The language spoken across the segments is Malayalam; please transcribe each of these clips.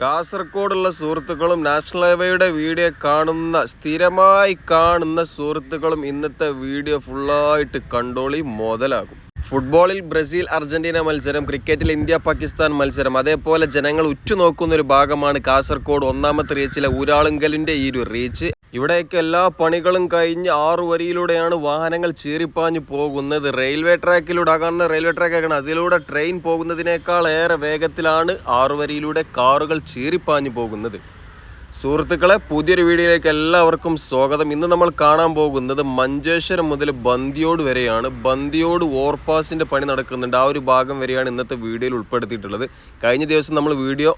കാസർഗോഡുള്ള സുഹൃത്തുക്കളും നാഷണൽ ഹൈവേയുടെ വീഡിയോ കാണുന്ന സ്ഥിരമായി കാണുന്ന സുഹൃത്തുക്കളും ഇന്നത്തെ വീഡിയോ ഫുള്ളായിട്ട് കണ്ടോളി മുതലാകും. ഫുട്ബോളിൽ ബ്രസീൽ അർജന്റീന മത്സരം ക്രിക്കറ്റിൽ ഇന്ത്യ പാകിസ്ഥാൻ മത്സരം അതേപോലെ ജനങ്ങൾ ഉറ്റുനോക്കുന്ന ഒരു ഭാഗമാണ് കാസർഗോഡ്. ഒന്നാമത്തെ റീച്ചിലെ ഊരാളുങ്കലിന്റെ ഈ ഒരു റീച്ച് ഇവിടെയൊക്കെ എല്ലാ പണികളും കഴിഞ്ഞ് ആറു വരിയിലൂടെയാണ് വാഹനങ്ങൾ ചീറിപ്പാഞ്ഞു പോകുന്നത്. റെയിൽവേ ട്രാക്കിലൂടെ കാണുന്ന റെയിൽവേ ട്രാക്കാണ്. അതിലൂടെ ട്രെയിൻ പോകുന്നതിനേക്കാൾ ഏറെ വേഗത്തിലാണ് ആറു വരിയിലൂടെ കാറുകൾ ചീറിപ്പാഞ്ഞു പോകുന്നത്. സുഹൃത്തുക്കളെ പുതിയൊരു വീഡിയോയിലേക്ക് എല്ലാവർക്കും സ്വാഗതം. ഇന്ന് നമ്മൾ കാണാൻ പോകുന്നത് മഞ്ചേശ്വരം മുതൽ ബന്ദിയോട് വരെയാണ്. ബന്ദിയോട് ഓവർപാസിന്റെ പണി നടക്കുന്നുണ്ട്. ആ ഒരു ഭാഗം വരെയാണ് ഇന്നത്തെ വീഡിയോയിൽ ഉൾപ്പെടുത്തിയിട്ടുള്ളത്. കഴിഞ്ഞ ദിവസം നമ്മൾ വീഡിയോ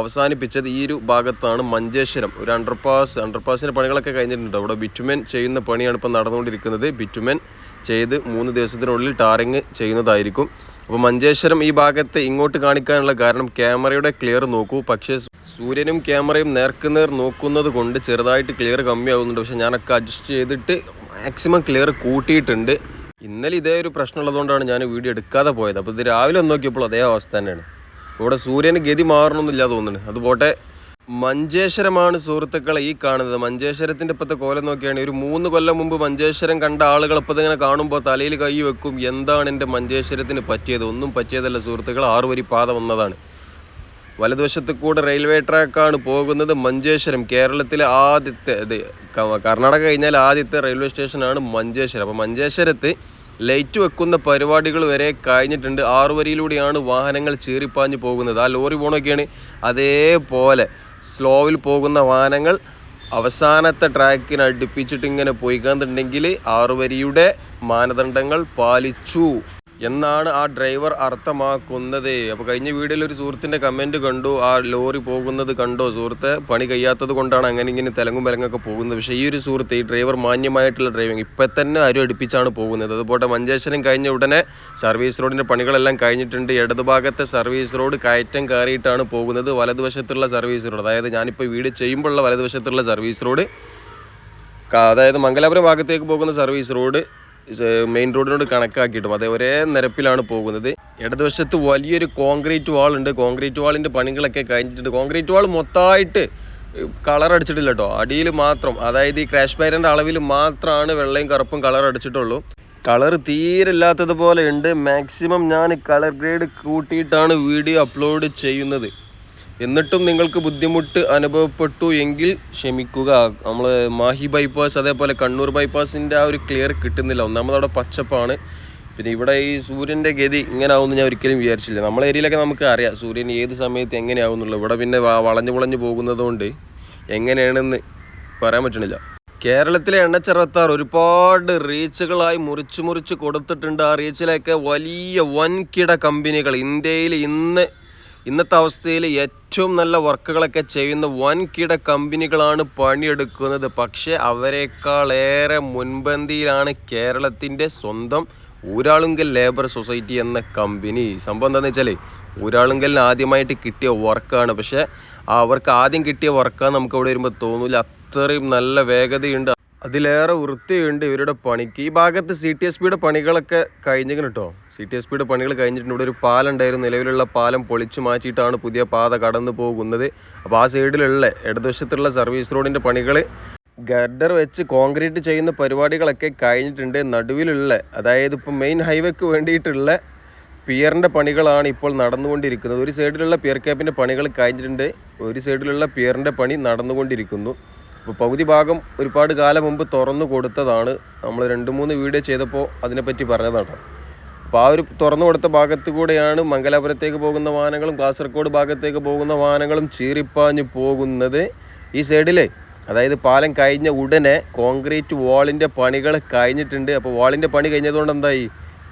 അവസാനിപ്പിച്ചത് ഈ ഒരു ഭാഗത്താണ് മഞ്ചേശ്വരം. ഒരു അണ്ടർപാസ് അണ്ടർപാസിന്റെ പണികളൊക്കെ കഴിഞ്ഞിട്ടുണ്ട്. അവിടെ ബിറ്റുമെൻ ചെയ്യുന്ന പണിയാണ് ഇപ്പോൾ നടന്നുകൊണ്ടിരിക്കുന്നത്. ബിറ്റുമെൻ ചെയ്ത് മൂന്ന് ദിവസത്തിനുള്ളിൽ ടാറിങ് ചെയ്യുന്നതായിരിക്കും. അപ്പോൾ മഞ്ചേശ്വരം ഈ ഭാഗത്ത് ഇങ്ങോട്ട് കാണിക്കാനുള്ള കാരണം ക്യാമറയുടെ ക്ലിയർ നോക്കൂ. പക്ഷേ സൂര്യനും ക്യാമറയും നേർക്കുനേർ നോക്കുന്നത് കൊണ്ട് ചെറുതായിട്ട് ക്ലിയർ കമ്മിയാവുന്നുണ്ട്. പക്ഷേ ഞാനൊക്കെ അഡ്ജസ്റ്റ് ചെയ്തിട്ട് മാക്സിമം ക്ലിയർ കൂട്ടിയിട്ടുണ്ട്. ഇന്നലെ ഇതേ ഒരു പ്രശ്നമുള്ളതുകൊണ്ടാണ് ഞാൻ വീഡിയോ എടുക്കാതെ പോയത്. അപ്പോൾ ഇത് രാവിലെ നോക്കിയപ്പോൾ അതേ അവസ്ഥ തന്നെയാണ്. ഇവിടെ സൂര്യന് ഗതി മാറണമെന്നില്ല തോന്നുന്നുണ്ട്. അതുപോട്ടെ മഞ്ചേശ്വരമാണ് സുഹൃത്തുക്കളെ ഈ കാണുന്നത്. മഞ്ചേശ്വരത്തിന്റെ ഇപ്പത്തെ കോലം നോക്കിയാണ് ഒരു മൂന്ന് കൊല്ലം മുമ്പ് മഞ്ചേശ്വരം കണ്ട ആളുകൾ ഇപ്പോൾ ഇങ്ങനെ കാണുമ്പോൾ തലയിൽ കൈ വെക്കും എന്താണ് എന്റെ മഞ്ചേശ്വരത്തിന് പറ്റിയത്? ഒന്നും പറ്റിയതല്ല സുഹൃത്തുക്കൾ ആറുവരി പാത വന്നതാണ്. വലതുവശത്ത് കൂടെ റെയിൽവേ ട്രാക്കാണ് പോകുന്നത് മഞ്ചേശ്വരം. കേരളത്തിലെ ആദ്യത്തെ കർണാടക കഴിഞ്ഞാൽ ആദ്യത്തെ റെയിൽവേ സ്റ്റേഷനാണ് മഞ്ചേശ്വരം. അപ്പോൾ മഞ്ചേശ്വരത്ത് ലൈറ്റ് വെക്കുന്ന പരിപാടികൾ വരെ കഴിഞ്ഞിട്ടുണ്ട്. ആറുവരിയിലൂടെയാണ് വാഹനങ്ങൾ ചീറിപ്പാഞ്ഞ് പോകുന്നത്. ആ ലോറി പോണൊക്കെയാണ് അതേപോലെ സ്ലോവിൽ പോകുന്ന വാഹനങ്ങൾ അവസാനത്തെ ട്രാക്കിന് അടുപ്പിച്ചിട്ട് ഇങ്ങനെ പോയിക്കാന്നുണ്ടെങ്കിൽ ആറുവരിയുടെ മാനദണ്ഡങ്ങൾ പാലിച്ചു. എന്നാണ് ആ ഡ്രൈവർ അർത്ഥമാക്കുന്നത്. അപ്പോൾ കഴിഞ്ഞ വീഡിയോയിൽ ഒരു സുഹൃത്തിന്റെ കമന്റ് കണ്ടു. ആ ലോറി പോകുന്നത് കണ്ടോ? സുഹൃത്തെ പണി കഴിയാത്തത് കൊണ്ടാണ് അങ്ങനെ ഇങ്ങനെ തെലങ്കും വിലങ്ങൊക്കെ പോകുന്നത്. പക്ഷേ ഈ ഒരു സുഹൃത്ത് ഈ ഡ്രൈവർ മാന്യമായിട്ടുള്ള ഡ്രൈവിംഗ് ഇപ്പം തന്നെ ആരും അടുപ്പിച്ചാണ് പോകുന്നത്. അതുപോലെ മഞ്ചേശ്വരം കഴിഞ്ഞ ഉടനെ സർവീസ് റോഡിന്റെ പണികളെല്ലാം കഴിഞ്ഞിട്ടുണ്ട്. ഇടതുഭാഗത്തെ സർവീസ് റോഡ് കയറ്റം കയറിയിട്ടാണ് പോകുന്നത്. വലതുവശത്തുള്ള സർവീസ് റോഡ് അതായത് ഞാനിപ്പോൾ വീട് ചെയ്യുമ്പോഴുള്ള വലതുവശത്തുള്ള സർവീസ് റോഡ് അതായത് മംഗലാപുരം ഭാഗത്തേക്ക് പോകുന്ന സർവീസ് റോഡ് മെയിൻ റോഡിനോട് കണക്കാക്കിയിട്ടും. അതേ ഒരേ നിരപ്പിലാണ് പോകുന്നത്. ഇടതുവശത്ത് വലിയൊരു കോൺക്രീറ്റ് വാൾ ഉണ്ട്. കോൺക്രീറ്റ് വാളിന്റെ പണികളൊക്കെ കഴിഞ്ഞിട്ടുണ്ട്. കോൺക്രീറ്റ് വാൾ മൊത്തമായിട്ട് കളർ അടിച്ചിട്ടില്ല കേട്ടോ. അടിയിൽ മാത്രം അതായത് ഈ ക്രാഷ് ബാരിന്റെ അളവിൽ മാത്രമാണ് വെള്ളയും കറുപ്പും കളർ അടിച്ചിട്ടുള്ളൂ. കളർ തീരെ ഇല്ലാത്തതുപോലെ ഉണ്ട്. മാക്സിമം ഞാൻ കളർ ഗ്രേഡ് കൂട്ടിയിട്ടാണ് വീഡിയോ അപ്ലോഡ് ചെയ്യുന്നത്. എന്നിട്ടും നിങ്ങൾക്ക് ബുദ്ധിമുട്ട് അനുഭവപ്പെട്ടു എങ്കിൽ ക്ഷമിക്കുക. നമ്മൾ മാഹി ബൈപ്പാസ് അതേപോലെ കണ്ണൂർ ബൈപ്പാസിന്റെ ആ ഒരു ക്ലിയർ കിട്ടുന്നില്ല. ഒന്നാമത് അവിടെ പച്ചപ്പാണ്. പിന്നെ ഇവിടെ ഈ സൂര്യന്റെ ഗതി ഇങ്ങനെ ആവുമെന്ന് ഞാൻ ഒരിക്കലും വിചാരിച്ചില്ല. നമ്മളെ ഏരിയയിലൊക്കെ നമുക്ക് അറിയാം. സൂര്യൻ ഏത് സമയത്ത് എങ്ങനെയാവുന്നുള്ളു ഇവിടെ പിന്നെ വളഞ്ഞു വളഞ്ഞു പോകുന്നതുകൊണ്ട് എങ്ങനെയാണെന്ന് പറയാൻ പറ്റണില്ല. കേരളത്തിലെ എണ്ണച്ചെറുത്താർ ഒരുപാട് റീച്ചുകളായി മുറിച്ച് മുറിച്ച് കൊടുത്തിട്ടുണ്ട്. ആ റീച്ചിലൊക്കെ വലിയ വൻകിട കമ്പനികൾ. ഇന്ത്യയിൽ ഇന്ന് ഇന്നത്തെ അവസ്ഥയിൽ ഏറ്റവും നല്ല വർക്കുകളൊക്കെ ചെയ്യുന്ന വൻകിട കമ്പനികളാണ് പണിയെടുക്കുന്നത്. പക്ഷേ അവരെക്കാളേറെ മുൻപന്തിയിലാണ് കേരളത്തിന്റെ സ്വന്തം ഊരാളുങ്കൽ ലേബർ സൊസൈറ്റി എന്ന കമ്പനി. സംഭവം എന്താണെന്ന് വെച്ചാൽ ഊരാളുങ്കലിന് ആദ്യമായിട്ട് കിട്ടിയ വർക്കാണ്. പക്ഷേ അവർക്ക് ആദ്യം കിട്ടിയ വർക്കാണ് നമുക്ക് അവിടെ വരുമ്പോൾ തോന്നില്ല അത്രയും നല്ല വേഗതയുണ്ട്. അതിലേറെ വൃത്തിയുണ്ട് ഇവരുടെ പണിക്ക്. ഈ ഭാഗത്ത് സി ടി എസ് പിയുടെ പണികളൊക്കെ കഴിഞ്ഞിങ്ങനെ കേട്ടോ. സി ടി എസ് പിയുടെ പണികൾ കഴിഞ്ഞിട്ടുണ്ട്. ഇവിടെ ഒരു പാലം ഉണ്ടായിരുന്നു നിലവിലുള്ള പാലം പൊളിച്ചു മാറ്റിയിട്ടാണ് പുതിയ പാത കടന്നു പോകുന്നത്. അപ്പോൾ ആ സൈഡിലുള്ള ഇടതുവശത്തുള്ള സർവീസ് റോഡിന്റെ പണികൾ ഗർഡർ വെച്ച് കോൺക്രീറ്റ് ചെയ്യുന്ന പരിപാടികളൊക്കെ കഴിഞ്ഞിട്ടുണ്ട്. നടുവിലുള്ള അതായത് ഇപ്പോൾ മെയിൻ ഹൈവേക്ക് വേണ്ടിയിട്ടുള്ള പിയറിന്റെ പണികളാണ് ഇപ്പോൾ നടന്നുകൊണ്ടിരിക്കുന്നത്. ഒരു സൈഡിലുള്ള പിയർ ക്യാപ്പിന്റെ പണികൾ കഴിഞ്ഞിട്ടുണ്ട്. ഒരു സൈഡിലുള്ള പിയറിന്റെ പണി നടന്നുകൊണ്ടിരിക്കുന്നു. അപ്പോൾ പകുതി ഭാഗം ഒരുപാട് കാലം മുമ്പ് തുറന്നു കൊടുത്തതാണ്. നമ്മൾ രണ്ട് മൂന്ന് വീഡിയോ ചെയ്തപ്പോൾ അതിനെപ്പറ്റി പറഞ്ഞതാണ് അപ്പോൾ ആ ഒരു തുറന്നു കൊടുത്ത ഭാഗത്തു കൂടെയാണ് മംഗലാപുരത്തേക്ക് പോകുന്ന വാഹനങ്ങളും കാസർഗോഡ് ഭാഗത്തേക്ക് പോകുന്ന വാഹനങ്ങളും ചീറിപ്പാഞ്ഞ് പോകുന്നത് ഈ സൈഡിലെ. അതായത് പാലം കഴിഞ്ഞ ഉടനെ കോൺക്രീറ്റ് വാളിന്റെ പണികൾ കഴിഞ്ഞിട്ടുണ്ട്. അപ്പോൾ വാളിന്റെ പണി കഴിഞ്ഞതുകൊണ്ട് എന്തായി?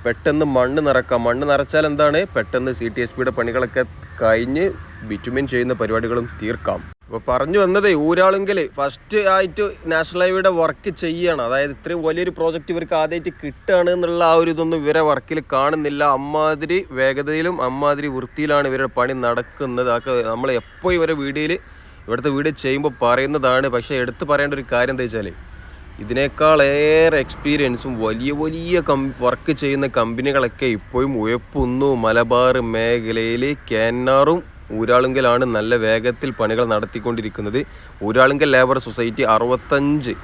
പെട്ടെന്ന് മണ്ണ് നിറക്കാം. മണ്ണ് നിറച്ചാൽ എന്താണ്? പെട്ടെന്ന് സി ടി എസ് പിയുടെ പണികളൊക്കെ കഴിഞ്ഞ് ബിറ്റുമിൻ ചെയ്യുന്ന പരിപാടികളും തീർക്കാം. അപ്പോൾ പറഞ്ഞു വന്നതേ ഒരാളെങ്കിൽ ഫസ്റ്റ് ആയിട്ട് നാഷണൽ ഹൈവേയുടെ വർക്ക് ചെയ്യണം. അതായത് ഇത്രയും വലിയൊരു പ്രോജക്റ്റ് ഇവർക്ക് ആദ്യമായിട്ട് കിട്ടുകയാണ് എന്നുള്ള ആ ഒരു ഇതൊന്നും ഇവരെ വർക്കിൽ കാണുന്നില്ല. അമ്മാതിരി വേഗതയിലും അമ്മാതിരി വൃത്തിയിലാണ് ഇവരുടെ പണി നടക്കുന്നത്. അതൊക്കെ നമ്മൾ എപ്പോൾ ഇവരെ വീഡിയോയിൽ ഇവിടുത്തെ വീഡിയോ ചെയ്യുമ്പോൾ പറയുന്നതാണ്. പക്ഷേ എടുത്തു പറയേണ്ട ഒരു കാര്യം എന്താ വെച്ചാൽ ഇതിനേക്കാളേറെ എക്സ്പീരിയൻസും വലിയ വലിയ കം വർക്ക് ചെയ്യുന്ന കമ്പനികളൊക്കെ ഇപ്പോഴും ഉയപ്പുന്നു മലബാർ മേഖലയിൽ കാന്നാറും ഊരാളുങ്കലാണ് നല്ല വേഗത്തിൽ പണികൾ നടത്തിക്കൊണ്ടിരിക്കുന്നത്. ഊരാളുങ്കൽ ലേബർ സൊസൈറ്റി അറുപത്തഞ്ച്.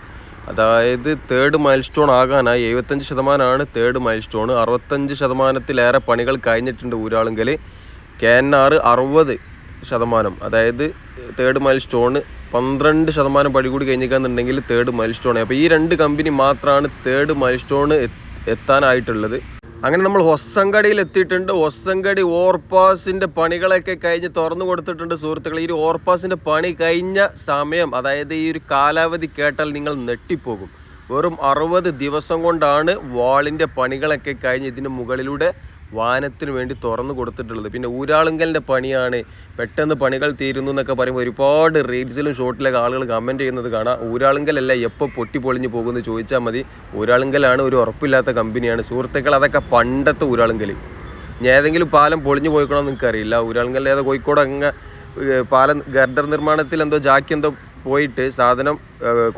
അതായത് തേർഡ് മൈൽ സ്റ്റോൺ ആകാനായി എഴുപത്തഞ്ച് ശതമാനമാണ് തേർഡ് മൈൽ സ്റ്റോൺ അറുപത്തഞ്ച് ശതമാനത്തിലേറെ പണികൾ കഴിഞ്ഞിട്ടുണ്ട് ഊരാളുങ്കൽ കെ എൻ ആർ അറുപത് ശതമാനം. അതായത് തേർഡ് മൈൽ സ്റ്റോണ് പന്ത്രണ്ട് ശതമാനം പടി കൂടി കഴിഞ്ഞിരിക്കാന്നുണ്ടെങ്കിൽ തേർഡ് മൈൽ സ്റ്റോൺ അപ്പോൾ ഈ രണ്ട് കമ്പനി മാത്രമാണ് തേർഡ് മൈൽ സ്റ്റോൺ എത്താനായിട്ടുള്ളത്. അങ്ങനെ നമ്മൾ ഹൊസ്സങ്കടിയിൽ എത്തിയിട്ടുണ്ട് ഹൊസ്സങ്കടി ഓർപ്പാസിന്റെ പണികളൊക്കെ കഴിഞ്ഞ് തുറന്നു കൊടുത്തിട്ടുണ്ട് സുഹൃത്തുക്കൾ ഈ ഒരു ഓർപ്പാസിന്റെ പണി കഴിഞ്ഞ സമയം അതായത് ഈ ഒരു കാലാവധി കേട്ടാൽ നിങ്ങൾ നെട്ടിപ്പോകും വെറും അറുപത് ദിവസം കൊണ്ടാണ് വാളിന്റെ പണികളൊക്കെ കഴിഞ്ഞ് ഇതിന് മുകളിലൂടെ വാനത്തിന് വേണ്ടി തുറന്നു കൊടുത്തിട്ടുള്ളത്. പിന്നെ ഊരാളുങ്കലിന്റെ പണിയാണ്. പെട്ടെന്ന് പണികൾ തീരുന്നു എന്നൊക്കെ പറയുമ്പോൾ ഒരുപാട് റീൽസിലും ഷോർട്ടിലൊക്കെ ആളുകൾ കമന്റ് ചെയ്യുന്നത് കാണാം. ഊരാളുങ്കലല്ല എപ്പോൾ പൊട്ടി പൊളിഞ്ഞ് പോകുമെന്ന് ചോദിച്ചാൽ മതി. ഊരാളുങ്കലാണ് ഒരു ഉറപ്പില്ലാത്ത കമ്പനിയാണ്. സുഹൃത്തുക്കൾ അതൊക്കെ പണ്ടത്തെ ഊരാളുങ്കൽ ഇനി ഏതെങ്കിലും പാലം പൊളിഞ്ഞു പോയിക്കണമെന്ന് എനിക്കറിയില്ല ഊരാളുങ്കൽ ഏതോ കോഴിക്കോട് അങ്ങ് പാലം ഗർഡർ നിർമ്മാണത്തിൽ എന്തോ ജാക്കി എന്തോ പോയിട്ട് സാധനം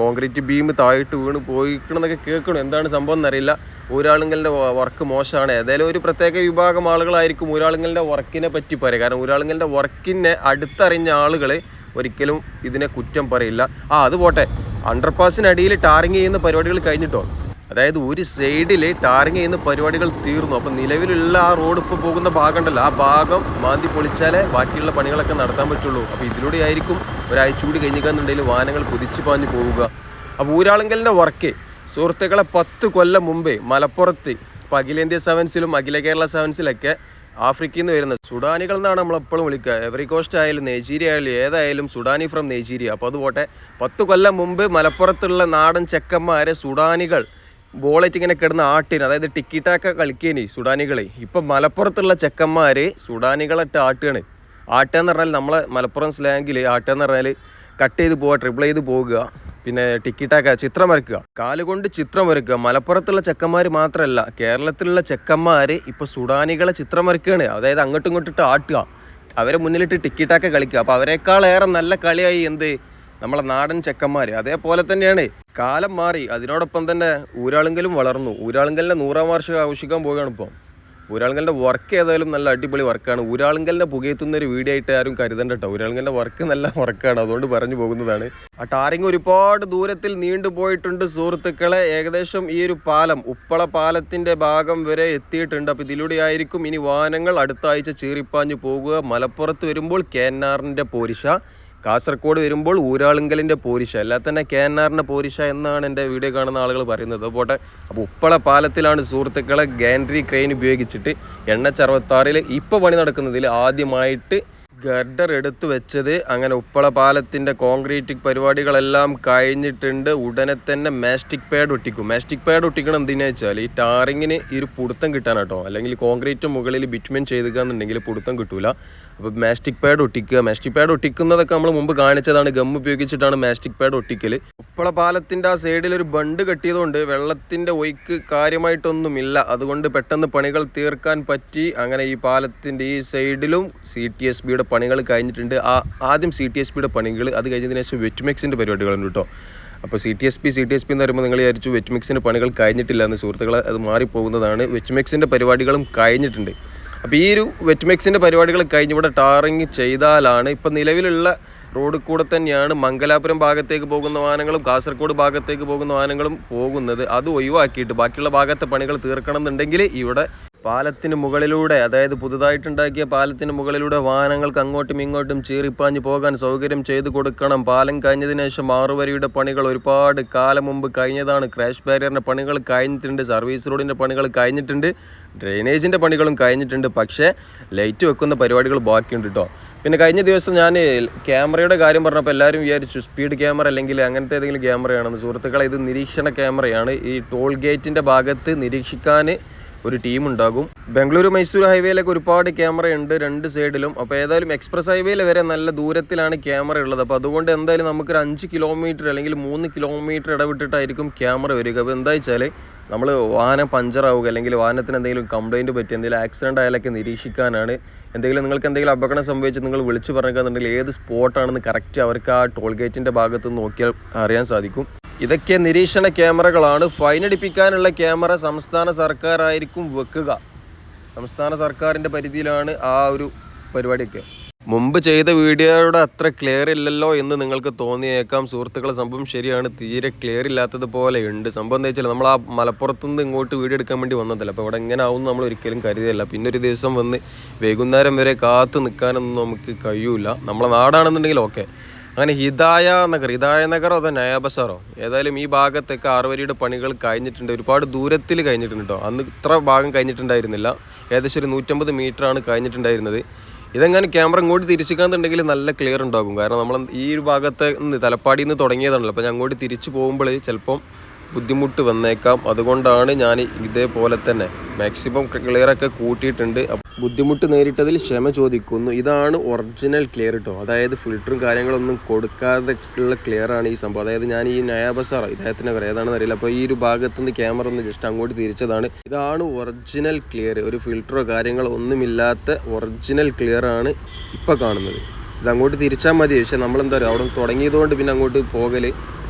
കോൺക്രീറ്റ് ബീം താഴോട്ട് വീണ് പോയിക്കണമെന്നൊക്കെ കേൾക്കണം. എന്താണ് സംഭവം എന്നറിയില്ല. ഊരാളുങ്കലിന്റെ വർക്ക് മോശമാണ്. ഏതായാലും ഒരു പ്രത്യേക വിഭാഗം ആളുകളായിരിക്കും ഊരാളുങ്കലിന്റെ വർക്കിനെ പറ്റി പറയുക. കാരണം ഊരാളുങ്കലിന്റെ വർക്കിനെ അടുത്തറിഞ്ഞ ആളുകൾ ഒരിക്കലും ഇതിനെ കുറ്റം പറയില്ല. ആ അത് പോട്ടെ. അണ്ടർപാസിനടിയിൽ ടാറിങ് ചെയ്യുന്ന പരിപാടികൾ കഴിഞ്ഞിട്ടോ? അതായത് ഒരു സൈഡിൽ ടാറിങ് ചെയ്യുന്ന പരിപാടികൾ തീർന്നു. അപ്പം നിലവിലുള്ള ആ റോഡ് ഇപ്പോൾ പോകുന്ന ഭാഗം ഉണ്ടല്ലോ ആ ഭാഗം മാന്തി പൊളിച്ചാലേ ബാക്കിയുള്ള പണികളൊക്കെ നടത്താൻ പറ്റുള്ളൂ. അപ്പോൾ ഇതിലൂടെ ആയിരിക്കും ഒരാഴ്ച കൂടി കഴിഞ്ഞിക്കാന്നുണ്ടെങ്കിൽ വാഹനങ്ങൾ കുതിച്ചു പാഞ്ഞു പോവുക. അപ്പോൾ ഊരാളുങ്കലിന്റെ വർക്ക് സുഹൃത്തുക്കളെ പത്ത് കൊല്ലം മുമ്പേ മലപ്പുറത്ത് ഇപ്പോൾ അഖിലേന്ത്യ സെവൻസിലും അഖില കേരള സെവൻസിലൊക്കെ ആഫ്രിക്കയിൽ നിന്ന് വരുന്ന സുഡാനികൾ എന്നാണ് നമ്മളെപ്പോഴും വിളിക്കുക. എവറി കോസ്റ്റ് ആയാലും നൈജീരിയ ആയാലും ഏതായാലും സുഡാനി ഫ്രം നൈജീരിയ. അപ്പോൾ അതുപോട്ടെ പത്ത് കൊല്ലം മുമ്പ് മലപ്പുറത്തുള്ള നാടൻ ചെക്കന്മാരെ സുഡാനികൾ ബോളറ്റ് ഇങ്ങനെ കിടന്ന് ആട്ടിന് അതായത് ടിക്കി ടാക്ക കളിക്കേനി സുഡാനികളെ. ഇപ്പം മലപ്പുറത്തുള്ള ചെക്കന്മാർ സുഡാനികളായിട്ട് ആട്ടുകയാണ്. ആട്ടുക പറഞ്ഞാൽ നമ്മളെ മലപ്പുറം സ്ലാങ്ങിൽ ആട്ടുക എന്ന് പറഞ്ഞാൽ കട്ട് ചെയ്ത് പോവുക ട്രിപ്പിൾ ചെയ്ത് പോകുക പിന്നെ ടിക്കിറ്റാക്ക ചിത്രം വരയ്ക്കുക. കാലുകൊണ്ട് ചിത്രം വരയ്ക്കുക. മലപ്പുറത്തുള്ള ചെക്കന്മാർ മാത്രമല്ല കേരളത്തിലുള്ള ചെക്കന്മാർ ഇപ്പോൾ സുഡാനികളെ ചിത്രം വരയ്ക്കുകയാണ്. അതായത് അങ്ങോട്ടും ഇങ്ങോട്ടിട്ട് ആട്ടുക. അവരെ മുന്നിലിട്ട് ടിക്കിറ്റാക്ക കളിക്കുക. അപ്പോൾ അവരെക്കാളേറെ നല്ല കളിയായി എന്ത്? നമ്മളെ നാടൻ ചെക്കന്മാർ അതേപോലെ തന്നെയാണ്. കാലം മാറി. അതിനോടൊപ്പം തന്നെ ഊരാളുങ്കലും വളർന്നു. ഊരാളുങ്കലിന്റെ നൂറാം വാർഷികം ആഘോഷിക്കാൻ പോവുകയാണ് ഇപ്പം. ഊരാളുങ്കലിന്റെ വർക്ക് ഏതായാലും നല്ല അടിപൊളി വർക്കാണ് ഊരാളുങ്കലിന്റെ പുകയത്തുന്ന ഒരു വീഡിയോ ആയിട്ട് ആരും കരുതണ്ട കേട്ടോ ഊരാളുങ്കലിന്റെ വർക്ക് നല്ല വർക്കാണ് അതുകൊണ്ട് പറഞ്ഞു പോകുന്നതാണ്. ആ ടാറിങ് ഒരുപാട് ദൂരത്തിൽ നീണ്ടു പോയിട്ടുണ്ട് സുഹൃത്തുക്കളെ. ഏകദേശം ഈ ഒരു പാലം ഉപ്പള പാലത്തിന്റെ ഭാഗം വരെ എത്തിയിട്ടുണ്ട്. അപ്പോൾ ഇതിലൂടെ ആയിരിക്കും ഇനി വാഹനങ്ങൾ അടുത്ത ആഴ്ച ചീറിപ്പാഞ്ഞു പോകുക. മലപ്പുറത്ത് വരുമ്പോൾ കെ എൻ ആറിന്റെ പോരിശ. കാസർഗോഡ് വരുമ്പോൾ ഊരാളുങ്കലിന്റെ പോരിശ. അല്ലാതെ തന്നെ കെ എൻ ആറിന്റെ പോരിശ എന്നാണ് എന്റെ വീഡിയോ കാണുന്ന ആളുകൾ പറയുന്നത്. പോട്ടെ. അപ്പോൾ ഉപ്പള പാലത്തിലാണ് സുഹൃത്തുക്കളെ ഗാൻഡ്രി ക്രെയിൻ ഉപയോഗിച്ചിട്ട് എണ്ണ ചറുപത്താറിൽ ഇപ്പോൾ പണി നടക്കുന്നതിൽ ആദ്യമായിട്ട് ഗർഡർ എടുത്തു വെച്ചത്. അങ്ങനെ ഉപ്പള പാലത്തിന്റെ കോൺക്രീറ്റ് പരിപാടികളെല്ലാം കഴിഞ്ഞിട്ടുണ്ട്. ഉടനെ തന്നെ മാസ്റ്റിക് പാഡ് ഒട്ടിക്കും. മാസ്റ്റിക് പാഡ് ഒട്ടിക്കണം എന്തിനാ വെച്ചാൽ ഈ ടാറിങ്ങിന് ഈ ഒരു പുടുത്തം കിട്ടാനാട്ടോ. അല്ലെങ്കിൽ കോൺക്രീറ്റ് മുകളിൽ ബിറ്റ്മെൻ ചെയ്തുക എന്നുണ്ടെങ്കിൽ പുടുത്തം കിട്ടൂല. അപ്പോൾ മാസ്റ്റിക് പാഡ് ഒട്ടിക്കുക. മാസ്റ്റിക് പാഡ് ഒട്ടിക്കുന്നതൊക്കെ നമ്മൾ മുമ്പ് കാണിച്ചതാണ്. ഗം ഉപയോഗിച്ചിട്ടാണ് മാസ്റ്റിക് പാഡ് ഒട്ടിക്കൽ ഉപ്പള പാലത്തിന്റെ ആ സൈഡിൽ ഒരു ബണ്ട് കെട്ടിയതുകൊണ്ട് വെള്ളത്തിന്റെ ഒഴുക്ക് കാര്യമായിട്ടൊന്നുമില്ല. അതുകൊണ്ട് പെട്ടെന്ന് പണികൾ തീർക്കാൻ പറ്റി. അങ്ങനെ ഈ പാലത്തിന്റെ ഈ സൈഡിലും സി ടി എസ് ബിയുടെ പണികൾ കഴിഞ്ഞിട്ടുണ്ട്. ആ ആദ്യം സി ടി എസ് പിയുടെ പണികൾ അത് കഴിഞ്ഞതിന് ശേഷം വെറ്റ്മെക്സിന്റെ പരിപാടികളുണ്ട് കേട്ടോ. അപ്പോൾ C T S P C T S P എന്ന് പറയുമ്പോൾ നിങ്ങൾ വിചാരിച്ചു വെറ്റ്മെക്സിന്റെ പണികൾ കഴിഞ്ഞിട്ടില്ല എന്ന് സുഹൃത്തുക്കളെ അത് മാറിപ്പോകുന്നതാണ്. വെറ്റ്മെക്സിന്റെ പരിപാടികളും കഴിഞ്ഞിട്ടുണ്ട്. അപ്പോൾ ഈ ഒരു വെറ്റ്മെക്സിന്റെ പരിപാടികൾ കഴിഞ്ഞ് ഇവിടെ ടാറിങ് ചെയ്താലാണ് ഇപ്പം നിലവിലുള്ള റോഡ് കൂടെ തന്നെയാണ് മംഗലാപുരം ഭാഗത്തേക്ക് പോകുന്ന വാഹനങ്ങളും കാസർഗോഡ് ഭാഗത്തേക്ക് പോകുന്ന വാഹനങ്ങളും പോകുന്നത്. അത് ഒഴിവാക്കിയിട്ട് ബാക്കിയുള്ള ഭാഗത്തെ പണികൾ തീർക്കണം എന്നുണ്ടെങ്കിൽ ഇവിടെ പാലത്തിന് മുകളിലൂടെ അതായത് പുതുതായിട്ടുണ്ടാക്കിയ പാലത്തിന് മുകളിലൂടെ വാഹനങ്ങൾക്ക് അങ്ങോട്ടും ഇങ്ങോട്ടും ചീറിപ്പാഞ്ഞ് പോകാൻ സൗകര്യം ചെയ്തു കൊടുക്കണം. പാലം കഴിഞ്ഞതിന് ശേഷം ആറുവരിയുടെ പണികൾ ഒരുപാട് കാലം മുമ്പ് കഴിഞ്ഞതാണ്. ക്രാഷ് ബാരിയറിന്റെ പണികൾ കഴിഞ്ഞിട്ടുണ്ട് സർവീസ് റോഡിന്റെ പണികൾ കഴിഞ്ഞിട്ടുണ്ട് ഡ്രെയിനേജിന്റെ പണികളും കഴിഞ്ഞിട്ടുണ്ട്. പക്ഷേ ലൈറ്റ് വെക്കുന്ന പരിപാടികൾ ബാക്കിയുണ്ട് കേട്ടോ. പിന്നെ കഴിഞ്ഞ ദിവസം ഞാൻ ക്യാമറയുടെ കാര്യം പറഞ്ഞപ്പോൾ എല്ലാവരും വിചാരിച്ചു സ്പീഡ് ക്യാമറ അല്ലെങ്കിൽ അങ്ങനത്തെ ഏതെങ്കിലും ക്യാമറയാണെന്ന്. സുഹൃത്തുക്കളെ ഇത് നിരീക്ഷണ ക്യാമറയാണ്. ഈ ടോൾ ഗേറ്റിന്റെ ഭാഗത്ത് നിരീക്ഷിക്കാൻ ഒരു ടീം ഉണ്ടാകും. ബംഗളൂരു മൈസൂർ ഹൈവേയിലൊക്കെ ഒരുപാട് ക്യാമറ ഉണ്ട് രണ്ട് സൈഡിലും അപ്പോൾ ഏതായാലും എക്സ്പ്രസ് ഹൈവേയിൽ വരെ നല്ല ദൂരത്തിലാണ് ക്യാമറ ഉള്ളത്. അപ്പോൾ അതുകൊണ്ട് എന്തായാലും നമുക്കൊരു അഞ്ച് കിലോമീറ്റർ അല്ലെങ്കിൽ മൂന്ന് കിലോമീറ്റർ ഇടവിട്ടിട്ടായിരിക്കും ക്യാമറ വരിക. അപ്പോൾ എന്താ വെച്ചാൽ നമ്മൾ വാഹനം പഞ്ചറാവുക അല്ലെങ്കിൽ വാഹനത്തിന് എന്തെങ്കിലും കംപ്ലൈന്റ് പറ്റി എന്തെങ്കിലും ആക്സിഡന്റ് ആയാലൊക്കെ നിരീക്ഷിക്കാനാണ്. എന്തെങ്കിലും നിങ്ങൾക്ക് എന്തെങ്കിലും അപകടം സംഭവിച്ച് നിങ്ങൾ വിളിച്ചു പറഞ്ഞിട്ടുണ്ടെങ്കിൽ ഏത് സ്പോട്ടാണെന്ന് കറക്റ്റ് അവർക്ക് ആ ടോൾ ഗേറ്റിന്റെ ഭാഗത്ത് നോക്കിയാൽ അറിയാൻ സാധിക്കും. ഇതൊക്കെ നിരീക്ഷണ ക്യാമറകളാണ്. ഫൈനടിപ്പിക്കാനുള്ള ക്യാമറ സംസ്ഥാന സർക്കാരായിരിക്കും വെക്കുക. സംസ്ഥാന സർക്കാരിന്റെ പരിധിയിലാണ് ആ ഒരു പരിപാടിയൊക്കെ. മുമ്പ് ചെയ്ത വീഡിയോയുടെ അത്ര ക്ലിയർ ഇല്ലല്ലോ എന്ന് നിങ്ങൾക്ക് തോന്നിയേക്കാം. സുഹൃത്തുക്കളെ സംഭവം ശരിയാണ്. തീരെ ക്ലിയർ ഇല്ലാത്തത് പോലെ ഉണ്ട്. സംഭവം എന്താ വെച്ചാൽ നമ്മൾ ആ മലപ്പുറത്തുനിന്ന് ഇങ്ങോട്ട് വീഡിയോ എടുക്കാൻ വേണ്ടി വന്നതല്ല. അപ്പോൾ ഇവിടെ എങ്ങനെ ആവും നമ്മൾ ഒരിക്കലും കരുതിയല്ല പിന്നെ ഒരു ദിവസം വന്ന് വൈകുന്നേരം വരെ കാത്തു നിൽക്കാനൊന്നും നമുക്ക് കഴിയൂല. നമ്മളെ നാടാണെന്നുണ്ടെങ്കിൽ ഓക്കെ അങ്ങനെ ഹിദായ നഗർ ഹിദായ നഗറോ അതോ നയാബസാറോ? ഏതായാലും ഈ ഭാഗത്തൊക്കെ ആറുവരിയുടെ പണികൾ കഴിഞ്ഞിട്ടുണ്ട്. ഒരുപാട് ദൂരത്തിൽ കഴിഞ്ഞിട്ടുണ്ട് കേട്ടോ അന്ന് ഇത്ര ഭാഗം കഴിഞ്ഞിട്ടുണ്ടായിരുന്നില്ല. ഏകദേശം ഒരു നൂറ്റമ്പത് ആണ് കഴിഞ്ഞിട്ടുണ്ടായിരുന്നത്. ഇതെങ്ങനെ ക്യാമറ ഇങ്ങോട്ട് തിരിച്ചിക്കാന്നുണ്ടെങ്കിൽ നല്ല ക്ലിയർ ഉണ്ടാകും. കാരണം നമ്മൾ ഈ ഒരു ഭാഗത്ത് നിന്ന് തലപ്പാടിയിൽ നിന്ന് തുടങ്ങിയതാണല്ലോ. അപ്പോൾ ഞാൻ അങ്ങോട്ട് തിരിച്ചു പോകുമ്പോൾ ചിലപ്പം ബുദ്ധിമുട്ട് വന്നേക്കാം. അതുകൊണ്ടാണ് ഞാൻ ഇതേപോലെ തന്നെ മാക്സിമം ക്ലിയറൊക്കെ കൂട്ടിയിട്ടുണ്ട്. ബുദ്ധിമുട്ട് നേരിട്ടതിൽ ക്ഷമ ചോദിക്കുന്നു. ഇതാണ് ഒറിജിനൽ ക്ലിയർ കേട്ടോ അതായത് ഫിൽറ്ററും കാര്യങ്ങളൊന്നും കൊടുക്കാതെ ഉള്ള ക്ലിയർ ആണ് ഈ സംഭവം. അതായത് ഞാൻ ഈ നയാബസാർ ഇദ്ദേഹത്തിന്റെ അറിയാം ഏതാണെന്ന് അറിയില്ല. അപ്പോൾ ഈ ഒരു ഭാഗത്ത് നിന്ന് ക്യാമറ ഒന്ന് ജസ്റ്റ് അങ്ങോട്ട് തിരിച്ചതാണ്. ഇതാണ് ഒറിജിനൽ ക്ലിയർ ഒരു ഫിൽറ്ററോ കാര്യങ്ങളോ ഒന്നുമില്ലാത്ത ഒറിജിനൽ ക്ലിയർ ആണ് ഇപ്പോൾ കാണുന്നത്. ഇത് അങ്ങോട്ട് തിരിച്ചാൽ മതി. പക്ഷേ നമ്മളെന്താ പറയുക അവിടെ തുടങ്ങിയതുകൊണ്ട് പിന്നെ അങ്ങോട്ട് പോകൽ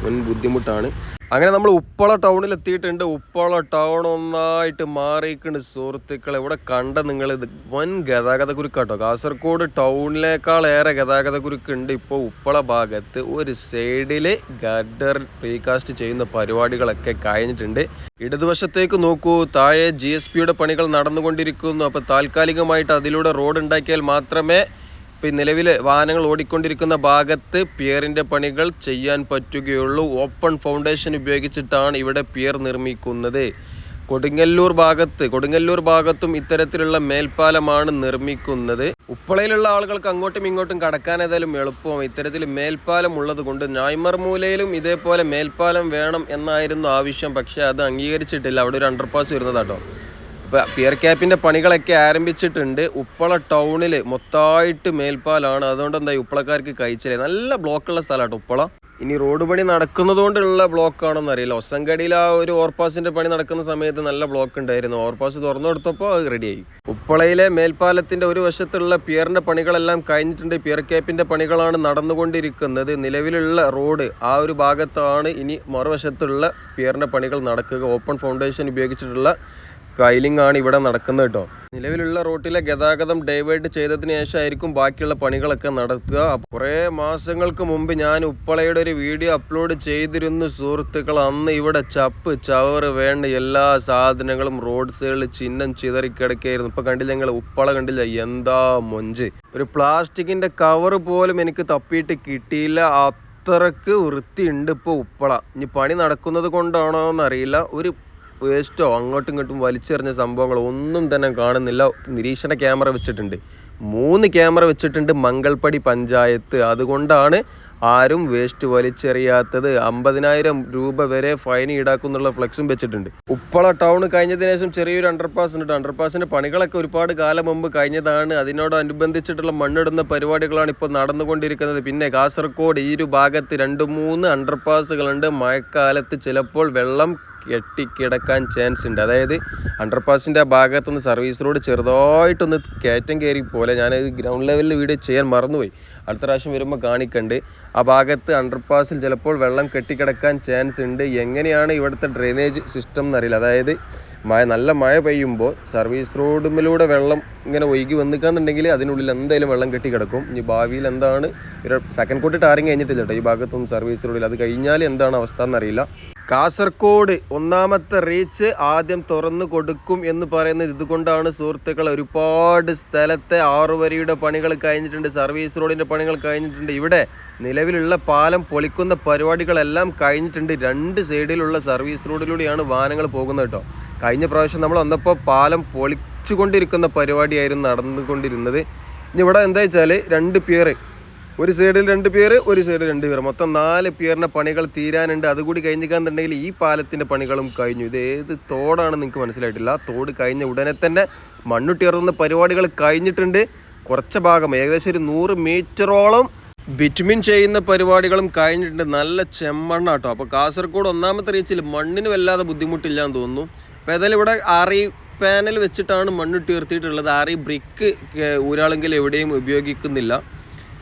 വൻ ബുദ്ധിമുട്ടാണ്. അങ്ങനെ നമ്മൾ ഉപ്പള ടൗണിൽ എത്തിയിട്ടുണ്ട് ഉപ്പള ടൗൺ ഒന്നായിട്ട് മാറിയിട്ടുണ്ട് സുഹൃത്തുക്കൾ ഇവിടെ കണ്ട നിങ്ങൾ ഇത് വൻ ഗതാഗത കുരുക്കാട്ടോ കാസർഗോഡ് ടൗണിലേക്കാൾ ഏറെ ഗതാഗത കുരുക്കുണ്ട് ഇപ്പോൾ ഉപ്പള ഭാഗത്ത്. ഒരു സൈഡിൽ ഗഡർ പ്രീകാസ്റ്റ് ചെയ്യുന്ന പരിപാടികളൊക്കെ കഴിഞ്ഞിട്ടുണ്ട്. ഇടതുവശത്തേക്ക് നോക്കൂ. താഴെ ജി പണികൾ നടന്നുകൊണ്ടിരിക്കുന്നു. അപ്പോൾ താൽക്കാലികമായിട്ട് അതിലൂടെ റോഡ് ഉണ്ടാക്കിയാൽ മാത്രമേ ഇപ്പം നിലവിൽ വാഹനങ്ങൾ ഓടിക്കൊണ്ടിരിക്കുന്ന ഭാഗത്ത് പിയറിന്റെ പണികൾ ചെയ്യാൻ പറ്റുകയുള്ളൂ. ഓപ്പൺ ഫൗണ്ടേഷൻ ഉപയോഗിച്ചിട്ടാണ് ഇവിടെ പിയർ നിർമ്മിക്കുന്നത്. കൊടുങ്ങല്ലൂർ ഭാഗത്ത് കൊടുങ്ങല്ലൂർ ഭാഗത്തും ഇത്തരത്തിലുള്ള മേൽപ്പാലമാണ് നിർമ്മിക്കുന്നത്. ഉപ്പളയിലുള്ള ആളുകൾക്ക് അങ്ങോട്ടും ഇങ്ങോട്ടും കടക്കാൻ ഏതായാലും എളുപ്പവും ഇത്തരത്തിൽ മേൽപ്പാലം ഉള്ളത് കൊണ്ട് നായ്മർ മൂലയിലും ഇതേപോലെ മേൽപ്പാലം വേണം എന്നായിരുന്നു ആവശ്യം. പക്ഷേ അത് അംഗീകരിച്ചിട്ടില്ല. അവിടെ ഒരു അണ്ടർപാസ് വരുന്നതാട്ടോ. പിയർ ക്യാപ്പിന്റെ പണികളൊക്കെ ആരംഭിച്ചിട്ടുണ്ട്. ഉപ്പള ടൗണിൽ മൊത്തമായിട്ട് മേൽപ്പാലാണ്. അതുകൊണ്ട് എന്താ ഉപ്പളക്കാർക്ക് കഴിച്ചില്ലേ? നല്ല ബ്ലോക്കുള്ള സ്ഥലമാണ് ഉപ്പള. ഇനി റോഡ് പണി നടക്കുന്നതുകൊണ്ടുള്ള ബ്ലോക്കാണെന്ന് അറിയില്ല. ഒസങ്കടിയിൽ ആ ഒരു ഓവർപാസിന്റെ പണി നടക്കുന്ന സമയത്ത് നല്ല ബ്ലോക്ക് ഉണ്ടായിരുന്നു. ഓവർപാസ് തുറന്നു കൊടുത്തപ്പോൾ അത് റെഡിയായി ഉപ്പളയിലെ മേൽപ്പാലത്തിന്റെ ഒരു വശത്തുള്ള പിയറിന്റെ പണികളെല്ലാം കഴിഞ്ഞിട്ടുണ്ട്. പിയർ ക്യാപ്പിന്റെ പണികളാണ് നടന്നുകൊണ്ടിരിക്കുന്നത്. നിലവിലുള്ള റോഡ് ആ ഒരു ഭാഗത്താണ് ഇനി മറുവശത്തുള്ള പിയറിന്റെ പണികൾ നടക്കുക. ഓപ്പൺ ഫൗണ്ടേഷൻ ഉപയോഗിച്ചിട്ടുള്ള ഫൈലിംഗ് ആണ് ഇവിടെ നടക്കുന്നത് കേട്ടോ. നിലവിലുള്ള റോട്ടിലെ ഗതാഗതം ഡൈവേർട്ട് ചെയ്തതിന് ശേഷമായിരിക്കും ബാക്കിയുള്ള പണികളൊക്കെ നടത്തുക. കുറേ മാസങ്ങൾക്ക് മുമ്പ് ഞാൻ ഉപ്പളയുടെ ഒരു വീഡിയോ അപ്ലോഡ് ചെയ്തിരുന്നു സുഹൃത്തുക്കൾ അന്ന് ഇവിടെ ചപ്പ് ചവറ് വേണ്ട എല്ലാ സാധനങ്ങളും റോഡ് സൈഡിൽ ചിഹ്നം ചിതറിക്കിടക്കായിരുന്നു ഇപ്പൊ കണ്ടില്ല ഞങ്ങൾ ഉപ്പള കണ്ടില്ല? എന്താ മൊഞ്ച്. ഒരു പ്ലാസ്റ്റിക്കിന്റെ കവർ പോലും എനിക്ക് തപ്പിയിട്ട് കിട്ടിയില്ല. അത്രയ്ക്ക് വൃത്തിയുണ്ട് ഇപ്പോൾ ഉപ്പള. ഇനി പണി നടക്കുന്നത് കൊണ്ടാണോ എന്നറിയില്ല ഒരു വേസ്റ്റോ അങ്ങോട്ടും ഇങ്ങോട്ടും വലിച്ചെറിഞ്ഞ സംഭവങ്ങൾ ഒന്നും തന്നെ കാണുന്നില്ല. നിരീക്ഷണ ക്യാമറ വെച്ചിട്ടുണ്ട്. മൂന്ന് ക്യാമറ വെച്ചിട്ടുണ്ട് മംഗൾപ്പടി പഞ്ചായത്ത്. അതുകൊണ്ടാണ് ആരും വേസ്റ്റ് വലിച്ചെറിയാത്തത്. അമ്പതിനായിരം രൂപ വരെ ഫൈൻ ഈടാക്കുന്നുള്ള ഫ്ലെക്സും വെച്ചിട്ടുണ്ട്. ഉപ്പള ടൗൺ കഴിഞ്ഞതിന് ശേഷം ചെറിയൊരു അണ്ടർപാസ് ഉണ്ട്. അണ്ടർപാസിന്റെ പണികളൊക്കെ ഒരുപാട് കാലം മുമ്പ് കഴിഞ്ഞതാണ്. അതിനോടനുബന്ധിച്ചിട്ടുള്ള മണ്ണിടുന്ന പരിപാടികളാണ് ഇപ്പോൾ നടന്നുകൊണ്ടിരിക്കുന്നത്. പിന്നെ കാസർഗോഡ് ഈ ഒരു ഭാഗത്ത് രണ്ട് മൂന്ന് അണ്ടർപാസുകളുണ്ട് മഴക്കാലത്ത് ചിലപ്പോൾ വെള്ളം കെട്ടിക്കിടക്കാൻ ചാൻസ് ഉണ്ട്. അതായത് അണ്ടർപാസിന്റെ ഭാഗത്തുനിന്ന് സർവീസ് റോഡ് ചെറുതായിട്ടൊന്ന് കയറ്റം കയറി പോലെ ഞാനത് ഗ്രൗണ്ട് ലെവലിൽ വീഡിയോ ചെയ്യാൻ മറന്നുപോയി. അടുത്ത പ്രാവശ്യം വരുമ്പോൾ കാണിക്കണ്ട്. ആ ഭാഗത്ത് അണ്ടർപാസിൽ ചിലപ്പോൾ വെള്ളം കെട്ടിക്കിടക്കാൻ ചാൻസ് ഉണ്ട്. എങ്ങനെയാണ് ഇവിടുത്തെ ഡ്രെയിനേജ് സിസ്റ്റം എന്നറിയില്ല അതായത് മഴ നല്ല മഴ പെയ്യുമ്പോൾ സർവീസ് റോഡിലൂടെ വെള്ളം ഇങ്ങനെ ഒഴുകി വന്നിക്കാന്നുണ്ടെങ്കിൽ അതിനുള്ളിൽ എന്തായാലും വെള്ളം കെട്ടിക്കിടക്കും. ഇനി ഭാവിയിൽ എന്താണ്? ഒരു സെക്കൻഡ് കോട്ട് ടാറിങ് കഴിഞ്ഞിട്ടില്ല കേട്ടോ ഈ ഭാഗത്തൊന്നും സർവീസ് റോഡിൽ അത് കഴിഞ്ഞാൽ എന്താണ് അവസ്ഥ എന്നറിയില്ല. കാസർഗോഡ് ഒന്നാമത്തെ റീച്ച് ആദ്യം തുറന്നു കൊടുക്കും എന്ന് പറയുന്നത് ഇതുകൊണ്ടാണ് സുഹൃത്തുക്കൾ ഒരുപാട് സ്ഥലത്തെ ആറുവരിയുടെ പണികൾ കഴിഞ്ഞിട്ടുണ്ട് സർവീസ് റോഡിന്റെ പണികൾ കഴിഞ്ഞിട്ടുണ്ട്. ഇവിടെ നിലവിലുള്ള പാലം പൊളിക്കുന്ന പരിപാടികളെല്ലാം കഴിഞ്ഞിട്ടുണ്ട്. രണ്ട് സൈഡിലുള്ള സർവീസ് റോഡിലൂടെയാണ് വാഹനങ്ങൾ പോകുന്നത് കേട്ടോ. കഴിഞ്ഞ പ്രാവശ്യം നമ്മൾ വന്നപ്പോൾ പാലം പൊളിച്ചുകൊണ്ടിരിക്കുന്ന പരിപാടിയായിരുന്നു നടന്നുകൊണ്ടിരുന്നത്. ഇനി ഇവിടെ എന്താ വെച്ചാൽ രണ്ട് പിയർ ഒരു സൈഡിൽ രണ്ട് പേര് ഒരു സൈഡിൽ രണ്ട് പേര് മൊത്തം നാല് പേരിന്റെ പണികൾ തീരാനുണ്ട്. അതുകൂടി കഴിഞ്ഞിക്കാന്നുണ്ടെങ്കിൽ ഈ പാലത്തിന്റെ പണികളും കഴിഞ്ഞു. ഇത് ഏത് തോടാണ് നിങ്ങൾക്ക് മനസ്സിലായിട്ടില്ല. തോട് കഴിഞ്ഞ ഉടനെ തന്നെ മണ്ണുട്ടിയറുന്ന പരിപാടികൾ കഴിഞ്ഞിട്ടുണ്ട്. കുറച്ച് ഭാഗം ഏകദേശം ഒരു നൂറ് മീറ്ററോളം ബിറ്റ്മിൻ ചെയ്യുന്ന പരിപാടികളും കഴിഞ്ഞിട്ടുണ്ട്. നല്ല ചെമ്മണ്ണാട്ടോ. അപ്പോൾ കാസർഗോഡ് ഒന്നാമത്തെ റീച്ചിൽ മണ്ണിന് വല്ലാതെ ബുദ്ധിമുട്ടില്ല എന്ന് തോന്നുന്നു. അപ്പോൾ ഏതായാലും ഇവിടെ ആറി പാനൽ വെച്ചിട്ടാണ് മണ്ണിട്ട് ഉയർത്തിയിട്ടുള്ളത്. ആറി ബ്രിക്ക് ഊരാളെങ്കിൽ എവിടെയും ഉപയോഗിക്കുന്നില്ല.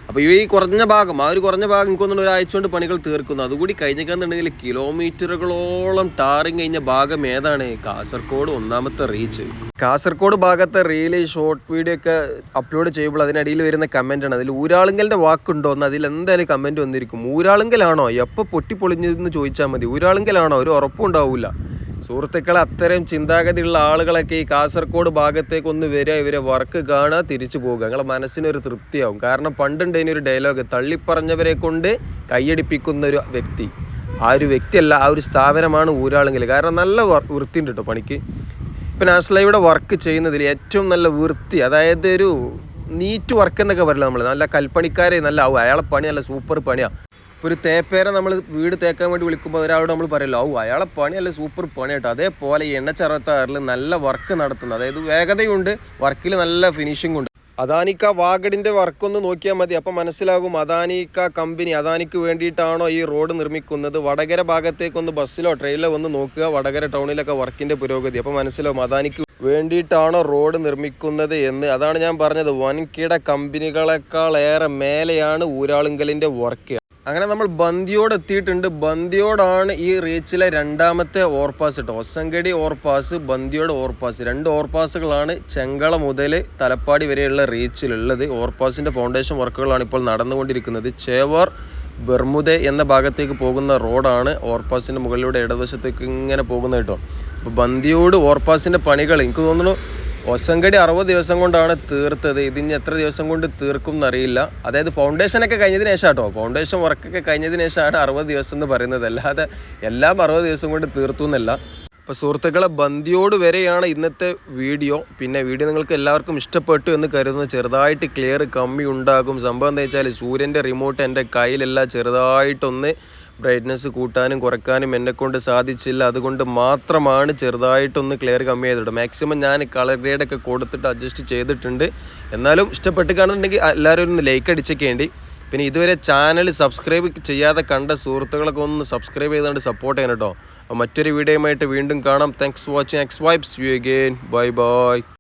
അപ്പോൾ ഈ കുറഞ്ഞ ഭാഗം ആ ഒരു കുറഞ്ഞ ഭാഗം എനിക്ക് തോന്നുന്നു ഒരാഴ്ച കൊണ്ട് പണികൾ തീർക്കുന്നു. അതുകൂടി കഴിഞ്ഞിട്ടുണ്ടെങ്കിൽ കിലോമീറ്ററുകളോളം ടാറിങ് കഴിഞ്ഞ ഭാഗം ഏതാണ്? കാസർഗോഡ് ഒന്നാമത്തെ റീച്ച്. കാസർഗോഡ് ഭാഗത്തെ റീൽ ഷോർട്ട് വീഡിയോ ഒക്കെ അപ്ലോഡ് ചെയ്യുമ്പോൾ അതിനിടയിൽ വരുന്ന കമന്റാണ് അതിൽ ഊരാളുങ്കലിന്റെ വാക്കുണ്ടോ എന്ന് അതിൽ എന്തായാലും കമന്റ് വന്നിരിക്കും. ഊരാളുങ്കലാണോ? എപ്പോൾ പൊട്ടിപ്പൊളിഞ്ഞതെന്ന് ചോദിച്ചാൽ മതി. ഊരാളുങ്കലാണോ? ഒരു ഉറപ്പുണ്ടാവില്ല സുഹൃത്തുക്കളെ അത്തരം ചിന്താഗതിയുള്ള ആളുകളൊക്കെ ഈ കാസർഗോഡ് ഭാഗത്തേക്ക് ഒന്ന് വരിക ഇവരെ വർക്ക് കാണുക തിരിച്ചു പോകുക. നിങ്ങളെ മനസ്സിനൊരു തൃപ്തിയാവും. കാരണം പണ്ടുണ്ട് ഒരു ഡയലോഗ് തള്ളിപ്പറഞ്ഞവരെ കൊണ്ട് കൈയടിപ്പിക്കുന്ന ഒരു വ്യക്തി. ആ ഒരു വ്യക്തിയല്ല ആ ഒരു സ്ഥാപനമാണ് ഊരാളെങ്കിൽ. കാരണം നല്ല വൃത്തിയുണ്ട് കേട്ടോ പണിക്ക്. ഇപ്പം നാഷണൽ ഇവിടെ വർക്ക് ചെയ്യുന്നതിൽ ഏറ്റവും നല്ല വൃത്തി അതായത് ഒരു നീറ്റ് വർക്ക് എന്നൊക്കെ പറയില്ല നമ്മൾ നല്ല കൽപ്പണിക്കാരെ നല്ല ആവും. അയാളെ പണി നല്ല സൂപ്പർ പണിയാണ് ഇപ്പോൾ ഒരു തേപ്പേരെ നമ്മൾ വീട് തേക്കാൻ വേണ്ടി വിളിക്കുമ്പോൾ ഒരാളോട് നമ്മൾ പറയല്ലോ ഓ അയാളെ പണി അല്ല സൂപ്പർ പണി കേട്ടോ. അതേപോലെ ഈ എണ്ണ ചറത്താറിൽ നല്ല വർക്ക് നടത്തുന്നത് അതായത് വേഗതയുണ്ട് വർക്കിൽ നല്ല ഫിനിഷിംഗ് ഉണ്ട്. അദാനിക്ക വാഗഡിന്റെ വർക്ക് ഒന്ന് നോക്കിയാൽ മതി. അപ്പം മനസ്സിലാകും അദാനിക്ക കമ്പനി അദാനിക്ക് വേണ്ടിയിട്ടാണോ ഈ റോഡ് നിർമ്മിക്കുന്നത്. വടകര ഭാഗത്തേക്കൊന്ന് ബസ്സിലോ ട്രെയിനിലോ ഒന്ന് നോക്കുക. വടകര ടൗണിലൊക്കെ വർക്കിന്റെ പുരോഗതി. അപ്പം മനസ്സിലാവും അദാനിക്ക് വേണ്ടിയിട്ടാണോ റോഡ് നിർമ്മിക്കുന്നത് എന്ന്. അതാണ് ഞാൻ പറഞ്ഞത്. വൻകിട കമ്പനികളെക്കാൾ ഏറെ മേലെയാണ് ഊരാളുങ്കലിന്റെ വർക്ക് അങ്ങനെ നമ്മൾ ബന്ദിയോട് എത്തിയിട്ടുണ്ട്. ബന്ദിയോടാണ് ഈ റീച്ചിലെ രണ്ടാമത്തെ ഓവർപാസ് കേട്ടോ ഒസങ്കടി ഓവർപാസ് ബന്ദിയോട് ഓവർപാസ് രണ്ട് ഓവർപാസുകളാണ് ചെങ്കള മുതൽ തലപ്പാടി വരെയുള്ള റീച്ചിലുള്ളത്. ഓവർപാസിന്റെ ഫൗണ്ടേഷൻ വർക്കുകളാണ് ഇപ്പോൾ നടന്നുകൊണ്ടിരിക്കുന്നത്. ചേവാർ ബെർമുദ എന്ന ഭാഗത്തേക്ക് പോകുന്ന റോഡാണ് ഓവർപാസിന്റെ മുകളിലൂടെ ഇടതുവശത്തേക്ക് ഇങ്ങനെ പോകുന്നത് കേട്ടോ. അപ്പോൾ ബന്ദിയോട് ഓവർപാസിന്റെ പണികൾ എനിക്ക് തോന്നുന്നു ഒസങ്കടി അറുപത് ദിവസം കൊണ്ടാണ് തീർത്തത്. ഇതിന് എത്ര ദിവസം കൊണ്ട് തീർക്കും എന്നറിയില്ല. അതായത് ഫൗണ്ടേഷനൊക്കെ കഴിഞ്ഞതിന് ശേഷം കേട്ടോ ഫൗണ്ടേഷൻ വർക്കൊക്കെ കഴിഞ്ഞതിന് ശേഷമാണ് അറുപത് ദിവസം എന്ന് പറയുന്നത്. അല്ലാതെ എല്ലാം അറുപത് ദിവസം കൊണ്ട് തീർത്തു എന്നല്ല. അപ്പോൾ സുഹൃത്തുക്കളെ ബന്ധിയോട് വരെയാണ് ഇന്നത്തെ വീഡിയോ. പിന്നെ വീഡിയോ നിങ്ങൾക്ക് എല്ലാവർക്കും ഇഷ്ടപ്പെട്ടു എന്ന് കരുതുന്നു. ചെറുതായിട്ട് ക്ലിയർ കമ്മി ഉണ്ടാകും. സംഭവം എന്താ വെച്ചാൽ സൂര്യന്റെ റിമോട്ട് എന്റെ കയ്യിലെല്ലാം ചെറുതായിട്ടൊന്ന് ബ്രൈറ്റ്നസ് കൂട്ടാനും കുറയ്ക്കാനും എന്നെ കൊണ്ട് സാധിച്ചില്ല. അതുകൊണ്ട് മാത്രമാണ് ചെറുതായിട്ടൊന്ന് ക്ലിയർ കമ്മി ചെയ്തിട്ട് മാക്സിമം ഞാൻ കളർ ഗ്രേഡൊക്കെ കൊടുത്തിട്ട് അഡ്ജസ്റ്റ് ചെയ്തിട്ടുണ്ട്. എന്നാലും ഇഷ്ടപ്പെട്ട് കാണുന്നുണ്ടെങ്കിൽ എല്ലാവരും ഒന്ന് ലൈക്ക് അടിച്ചേക്കേണ്ടി പിന്നെ ഇതുവരെ ചാനൽ സബ്സ്ക്രൈബ് ചെയ്യാതെ കണ്ട സുഹൃത്തുക്കളൊക്കെ ഒന്ന് സബ്സ്ക്രൈബ് ചെയ്തുകൊണ്ട് സപ്പോർട്ട് ചെയ്യണം കേട്ടോ. മറ്റൊരു വീഡിയോയുമായിട്ട് വീണ്ടും കാണാം. Thanks watching X vibes you again bye bye